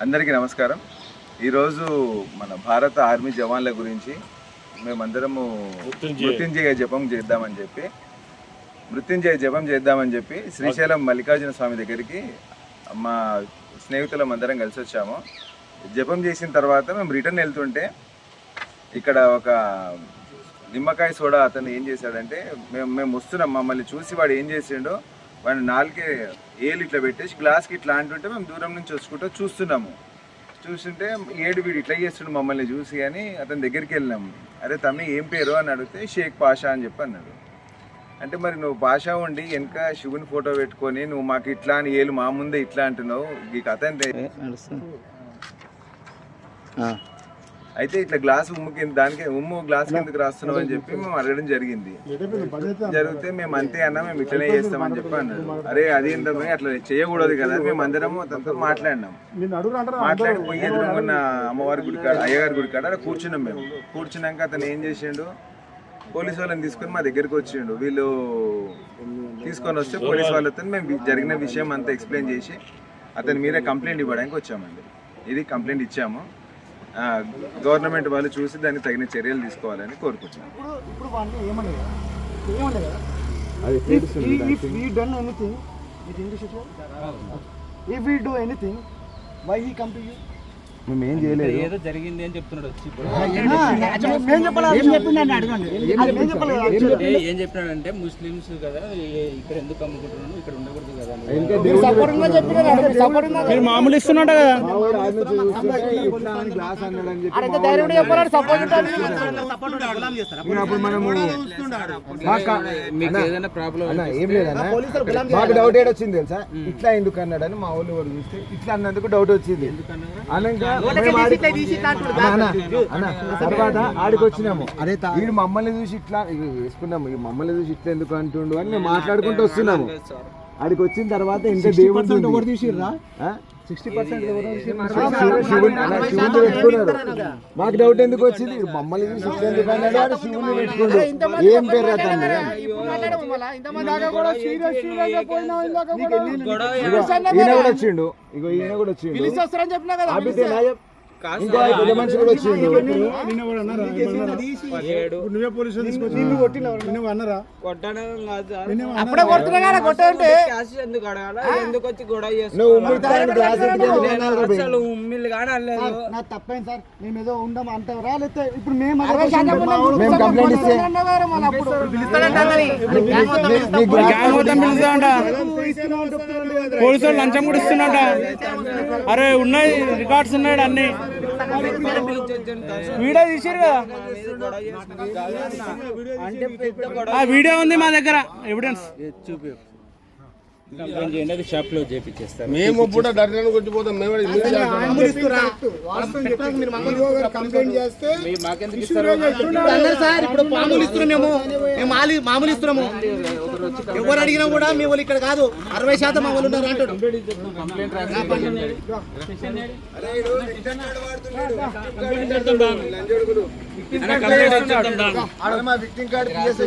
అందరికీ నమస్కారం. ఈరోజు మన భారత ఆర్మీ జవాన్ల గురించి మేమందరము మృత్యుంజయ. జపం చేద్దామని చెప్పి మృత్యుంజయ జపం చేద్దామని చెప్పి శ్రీశైలం మల్లికార్జున స్వామి దగ్గరికి మా స్నేహితులం అందరం కలిసి వచ్చాము జపం చేసిన తర్వాత మేము రిటర్న్ వెళ్తుంటే ఇక్కడ ఒక నిమ్మకాయ సోడా అతను ఏం చేశాడంటే మేము మేము వస్తున్నాం మమ్మల్ని చూసి వాడు ఏం చేసిండో వాడిని నాలుగే ఏలు ఇట్లా పెట్టేసి గ్లాస్కి ఇట్లా అంటుంటే మేము దూరం నుంచి వచ్చుకుంటూ చూస్తున్నాము. చూస్తుంటే ఏడు వీడు ఇట్లా చేస్తుండే మమ్మల్ని చూసి అని అతని దగ్గరికి వెళ్ళినాము అరే తమ్మి ఏం పేరు? అని అడిగితే షేక్ పాషా అని చెప్పి అన్నాడు. అంటే మరి నువ్వు పాషా ఉండి వెనక శివుని ఫోటో పెట్టుకొని నువ్వు మాకు ఇట్లా అని ఏలు మా ముందే ఇట్లా అంటున్నావు ఈ కథ ఏంటి? అయితే ఇట్లా గ్లాస్ ఉమ్ము కింద దానికి ఉమ్ము గ్లాస్ కిందకి రాస్తున్నావు అని చెప్పి మేము అడగడం జరిగింది. జరిగితే మేము అంతే అన్న మేము ఇట్లనే చేస్తామని చెప్పి అన్నాడు అరే అది ఏంటో అట్లా చేయకూడదు కదా మేము అందరము తనతో మాట్లాడినాం. మాట్లాడి పోయి ఎదురుకున్న అమ్మవారి గుడి కాడ అయ్యగారి గుడి కాడ కూర్చున్నాం మేము. కూర్చున్నాక అతను ఏం చేసిండు? పోలీస్ వాళ్ళని తీసుకొని మా దగ్గరికి వచ్చిండు. వీళ్ళు తీసుకొని వస్తే పోలీస్ వాళ్ళతో మేము జరిగిన విషయం అంతా ఎక్స్ప్లెయిన్ చేసి అతని మీరే కంప్లైంట్ ఇవ్వడానికి వచ్చామండి. ఇది కంప్లైంట్ ఇచ్చాము. గవర్నమెంట్ వాళ్ళు చూసి దానికి తగిన చర్యలు తీసుకోవాలని కోరుకుంటున్నాం. ఇప్పుడు ఇప్పుడు వాళ్ళు ఏమన్నారు ఏమన్నారు కదా if we done anything with English if we do anything why he come to you మేము ఏం చేయలేదు. ఏదో జరిగింది అని చెప్తున్నాడు వచ్చి ఏం చెప్పాలి అంటే ముస్లిమ్స్ కదా ఇక్కడ ఎందుకు అమ్ముకుంటున్నాను? ఇక్కడ ఉండకూడదు కదా మామూలు ఇస్తున్నట్టు కదా. చెప్పాలి సపోర్ట్ అప్పుడు మనము మీకు ఏదైనా ప్రాబ్లం ఏం లేదన్నా. మాకు డౌట్ ఏడు వచ్చింది తెలుసా? ఇట్లా ఎందుకు అన్నాడని మా వాళ్ళు చూస్తే ఇట్లా అన్నందుకు డౌట్ వచ్చింది. అనగా తర్వాత ఆడికి వచ్చినాము అదే వీడు మమ్మల్ని చూసి ఇట్లా వేసుకున్నాము. ఈ మమ్మల్ని చూసి ఇట్లా ఎందుకు అంటుండు అని మేము మాట్లాడుకుంటూ వస్తున్నాము. ఆడికి వచ్చిన తర్వాత ఇంకా దేవుడు ఎవరు తీసిర్రా? మాకు డౌట్ ఎందుకు వచ్చింది? వీడు మమ్మల్ని చూసి ఇట్లా ఎందుకు అన్నాడు? ఆడు శివుని పెట్టుకుండు. ఏం పేరు అతను కూడా వచ్చిండు. ఇగో ఈయన కూడా వచ్చిండు. చెప్పినా కదా అప్పుడే కొడుతున్నా కదా కొట్టండి ఎందుకు అడగాల? ఎందుకు వచ్చి గొడవ. అసలు ఉమ్మిళ్ళు కానీ అనలేదు నా తప్పైంది సార్? మేము ఏదో ఇప్పుడు మేము కంప్లైంట్ ఇస్తే పోలీసులు లంచం కూడా ఇస్తున్నట అరే ఉన్నాయి రికార్డ్స్ ఉన్నాడు అన్ని. వీడియో తీసారు కదా? వీడియో ఉంది మా దగ్గర ఎవిడెన్స్ చూపి. కంప్లైంట్ చేయండి అది షాప్లో చేపించేస్తారు మేము కూడా దర్శనం కొట్టిపోతాం మేము కంప్లైంట్ చేస్తే మీ మాకెందుకు ఇస్తారు అన్నారు సార్ ఇప్పుడు మామూలు ఇస్తున్నాం మేము. మేము మాలి- మామూలు ఇస్తున్నాము ఎవరు అడిగినా కూడా మీ వాళ్ళు ఇక్కడ కాదు. అరవై శాతం మా వాళ్ళు ఉన్నారు అంటాడు. కంప్లైంట్